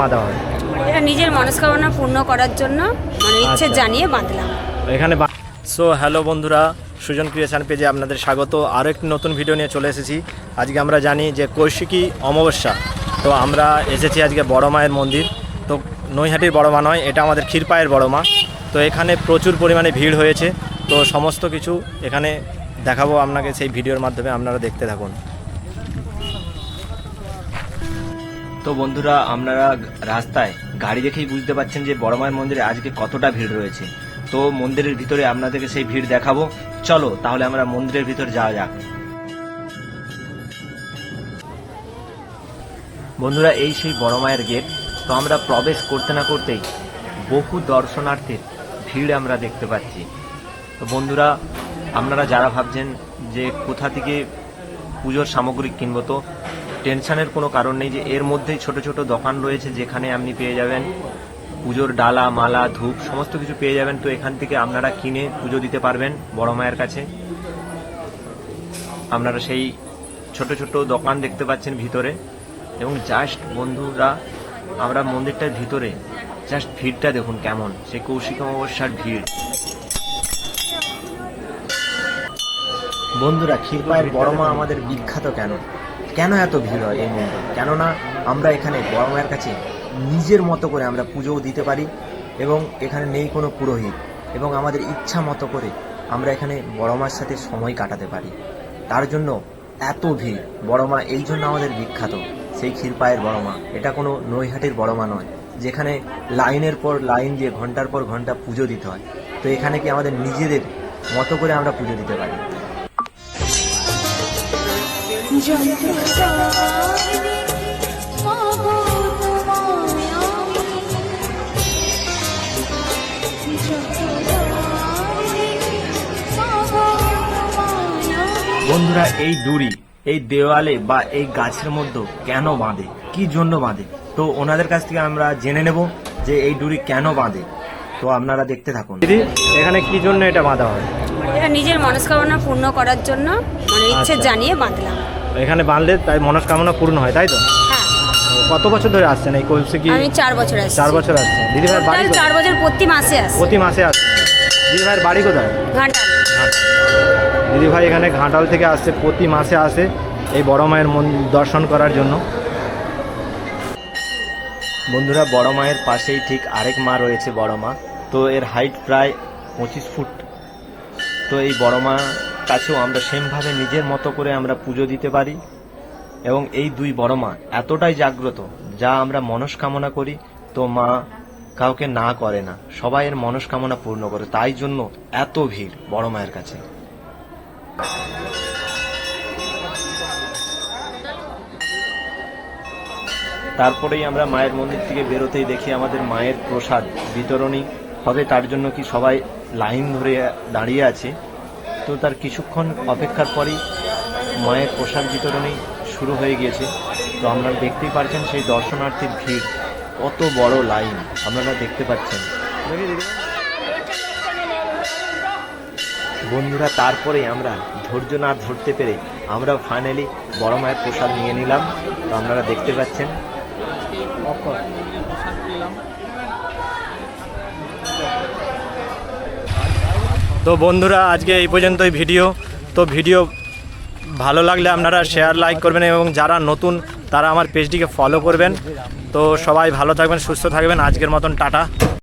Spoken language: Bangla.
বাঁধা হয় এটা নিজের মনস্কামনা পূর্ণ করার জন্য মানে ইচ্ছে আচ্ছা। জানিয়ে বাঁধলাম। এখানে সো হ্যালো বন্ধুরা সুজন ক্রিয়েশন পেজে আপনাদের স্বাগত। আরও একটি নতুন ভিডিও নিয়ে চলে এসেছি। আজকে আমরা জানি যে কৌশিকী অমাবস্যা। তো আমরা এসেছি আজকে বড় মায়ের মন্দির। তো নৈহাটির বড় মা নয় এটা আমাদের ক্ষীরপায়ের বড় মা। তো এখানে প্রচুর পরিমাণে ভিড় হয়েছে। তো সমস্ত কিছু এখানে দেখাবো আপনাকে সেই ভিডিওর মাধ্যমে আপনারা দেখতে থাকুন। তো বন্ধুরা, আপনারা রাস্তায় গাড়ি দেখেই বুঝতে পারছেন যে বড় মায়ের মন্দিরে আজকে কতটা ভিড় রয়েছে। তো মন্দিরের ভিতরে আপনাদেরকে সেই ভিড় দেখাবো। চলো, তাহলে আমরা মন্দিরের ভিতর যাওয়া যাক। বন্ধুরা, এই সেই বড় মায়ের গেট। তো আমরা প্রবেশ করতে না করতেই বহু দর্শনার্থীর ভিড় আমরা দেখতে পাচ্ছি। তো বন্ধুরা, আপনারা যারা ভাবছেন যে কোথা থেকে পুজোর সামগ্রী কিনবো, তো টেনশনের কোনো কারণ নেই যে এর মধ্যেই ছোট ছোট দোকান রয়েছে যেখানে আপনি পেয়ে যাবেন পুজোর ডালা, মালা, ধূপ, সমস্ত কিছু পেয়ে যাবেন। তো এখান থেকে আপনারা কিনে পুজো দিতে পারবেন বড় মায়ের কাছে। আপনারা সেই ছোট ছোট দোকান দেখতে পাচ্ছেন ভিতরে। এবং জাস্ট বন্ধুরা, আমরা মন্দিরটার ভিতরে জাস্ট ভিড়টা দেখুন কেমন। সেই কৌশিক অমাবস্যার ভিড়। বন্ধুরা, ক্ষীরপায়ের বড় মা আমাদের বিখ্যাত কেন? কেন এত ভিড় হয় এই মন্দির কেননা আমরা এখানে বড় মায়ের কাছে নিজের মতো করে আমরা পুজোও দিতে পারি এবং এখানে নেই কোনো পুরোহিত এবং আমাদের ইচ্ছা মতো করে আমরা এখানে বড় মার সাথে সময় কাটাতে পারি। তার জন্য এত ভিড়। বড় মা এই জন্য আমাদের বিখ্যাত, সেই ক্ষীরপায়ের বড় মা। এটা কোনো নৈহাটির বড় মা নয়, যেখানে লাইনের পর লাইন দিয়ে ঘণ্টার পর ঘণ্টা পুজো দিতে হয়। তো এখানে কি আমাদের নিজেদের মতো করে আমরা পুজো দিতে পারি? বন্ধুরা এই দড়ি এই দেওয়ালে বা এই গাছের মধ্যে কেন বাঁধে? কি জন্য বাঁধে? তো ওনাদের কাছ থেকে আমরা জেনে নেব যে এই দড়ি কেন বাঁধে। তো আপনারা দেখতে থাকুন। দিদি এখানে কি জন্য এটা বাঁধা হয়? এটা নিজের মনস্কামনা পূর্ণ করার জন্য মানে ইচ্ছে আচ্ছা। জানিয়ে বাঁধলাম। এখানে বাঁধলে তাই মনস্কামনা পূর্ণ হয় তাই তো? হ্যাঁ। কত বছর ধরে আসছেন এই কৌশিকী আমি চার বছর আসছি। চার বছর আসছেন। দিদি ভাইয়ের বাড়ি চার বছর প্রতি মাসে আসছি। প্রতি মাসে আসছেন। দিদি ভাইয়ের বাড়ি কোথায়? ঘাটাল। দিদি ভাই এখানে ঘাটাল থেকে আসছে প্রতি মাসে আসে এই বড় মায়ের দর্শন করার জন্য। বন্ধুরা বড় মায়ের পাশেই ঠিক আরেক মা রয়েছে বড় মা। তো এর হাইট প্রায় পঁচিশ ফুট। তো এই বড় মা কাছেও আমরা সেমভাবে নিজের মতো করে আমরা পুজো দিতে পারি। এবং এই দুই বড় মা এতটাই জাগ্রত, যা আমরা মনস্কামনা করি, তো মা কাউকে না করে না, সবাই এর মনস্কামনা পূর্ণ করে। তাই জন্য এত ভিড় বড় মায়ের কাছে। তারপরেই আমরা মায়ের মন্দির থেকে বেরোতেই দেখি আমাদের মায়ের প্রসাদ বিতরণী। হবে তার জন্য কি সবাই লাইন ধরে দাঁড়িয়ে আছে? তো তার কিছুক্ষণ অপেক্ষার পরই মায়ের প্রসাদ বিতরণী শুরু হয়ে গিয়েছে। তো আপনারা দেখতেই পারছেন সেই দর্শনার্থীর ভিড়। কত বড় লাইন, আপনারা দেখতে পাচ্ছেন। বন্ধুরা, তারপরে আমরা ধৈর্য না ধরতে পেরে আমরা ফাইনালি বড় মায়ের প্রসাদ নিয়ে নিলাম। তো আপনারা দেখতে পাচ্ছেন। তো বন্ধুরা, আজকে এই পর্যন্তই ভিডিও। তো ভিডিও ভালো লাগলে আপনারা শেয়ার লাইক করবেন এবং যারা নতুন, তারা আমার পেজটিকে ফলো করবেন। তো সবাই ভালো থাকবেন, সুস্থ থাকবেন। আজকের মতন, টাটা।